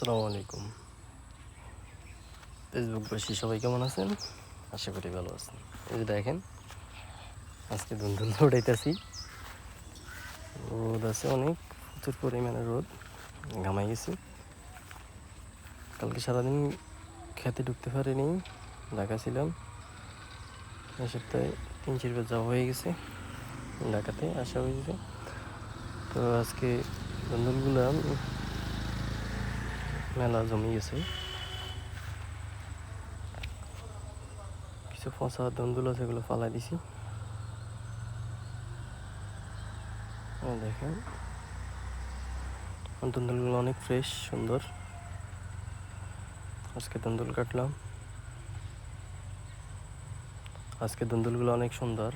আসসালামু আলাইকুম। ফেসবুকবাসী সবাই কেমন আছেন? আশা করি ভালো আছেন। এই যে দেখেন, আজকে ধুন্দুল উঠাইতেছি রোদ আছে অনেক, প্রচুর পরিমাণে রোদ, ঘামাই গেছি। কালকে সারাদিন খেতে ঢুকতে পারিনি, ঢাকা ছিলাম। এই সপ্তাহে তিন চারবার যাওয়া হয়ে গেছে, ঢাকাতে আসা হয়ে গেছে তো আজকে ধুন্দুলগুলো মেলা জমি গেছে কিছু পচা দন্দুল আছে এগুলো ফালাই দিছি এই দেখেন দন্দুলগুলো অনেক ফ্রেশ সুন্দর আজকে দন্দুল কাটলাম আজকে দন্দুলগুলো অনেক সুন্দর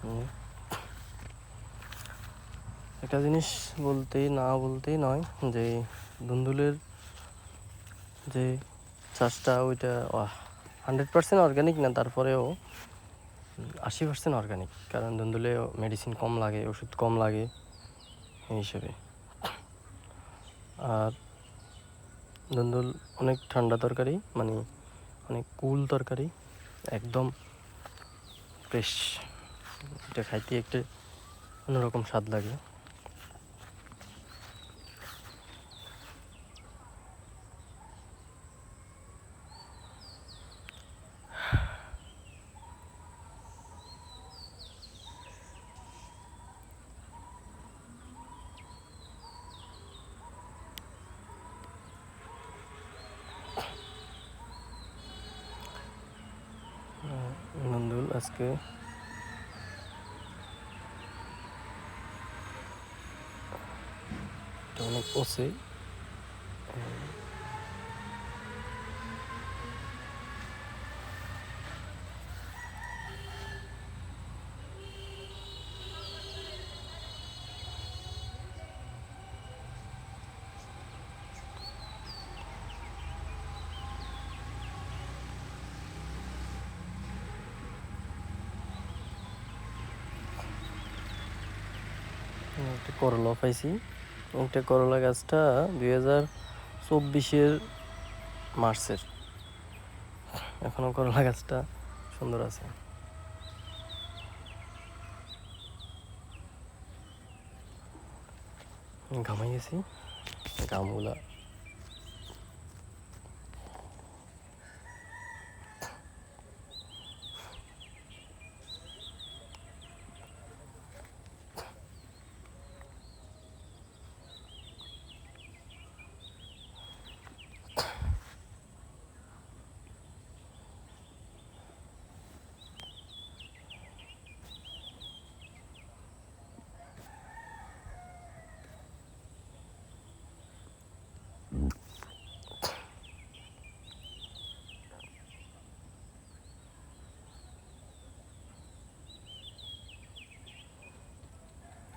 হুম। একটা জিনিস বলতেই, না বলতেই নয় যে ধুন্দুলের যে চাষটা ওইটা হান্ড্রেড পার্সেন্ট অর্গানিক না, তারপরেও আশি পার্সেন্ট অর্গানিক কারণ ধুন্দুলে মেডিসিন কম লাগে, ওষুধ কম লাগে, এই হিসেবে। আর ধুন্দুল অনেক ঠান্ডা তরকারি মানে অনেক কুল তরকারি, একদম ফ্রেশ এটা খাইতে একটা অন্যরকম স্বাদ লাগে। নন্দুল আজকে অনেক পচে একটা করলা পাইছি। একটা করলা গাছটা দুই হাজার চব্বিশের মার্চের। এখনও করলা গাছটা সুন্দর আছে। ঘামাই গেছি। ঘামগুলা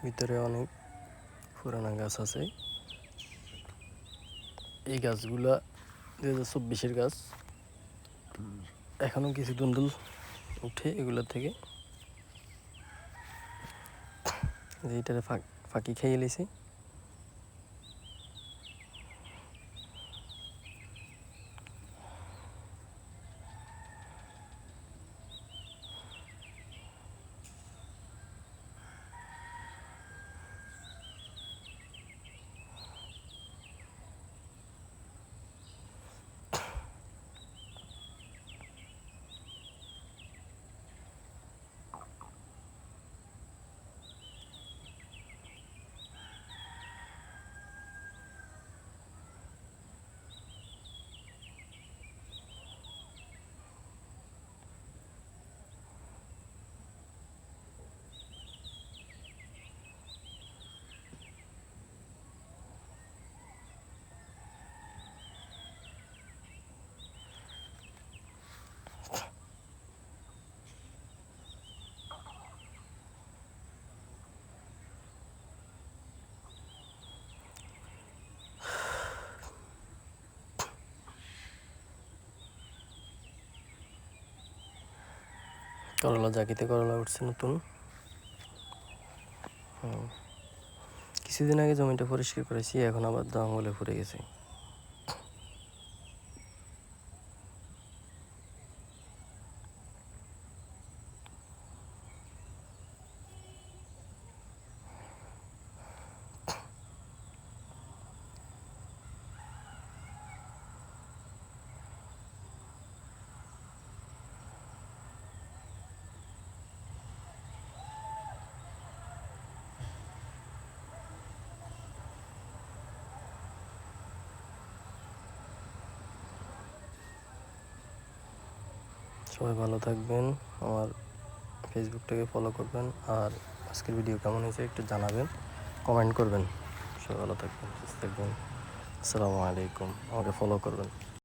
ভিতরে অনেক পুরানা গাছ আছে। এই গাছগুলা দু হাজার চব্বিশের গাছ। এখনও কিছু দুন্দুল উঠে এগুলোর থেকে। এইটারে ফাঁকি খেয়ে লেছি। করলা, জাগিতে করলা উঠছে নতুন। কিছুদিন আগে জমিটা পরিষ্কার করেছি, এখন আবার জঙ্গলে ফুরে গেছে সবাই ভালো থাকবেন, আমার ফেসবুকটাকে ফলো করবেন, আর আজকের ভিডিও কেমন হয়েছে একটু জানাবেন কমেন্ট করবেন। সবাই ভালো থাকবেন, সুস্থ থাকবেন। আসসালামু আলাইকুম, আমাকে ফলো করবেন।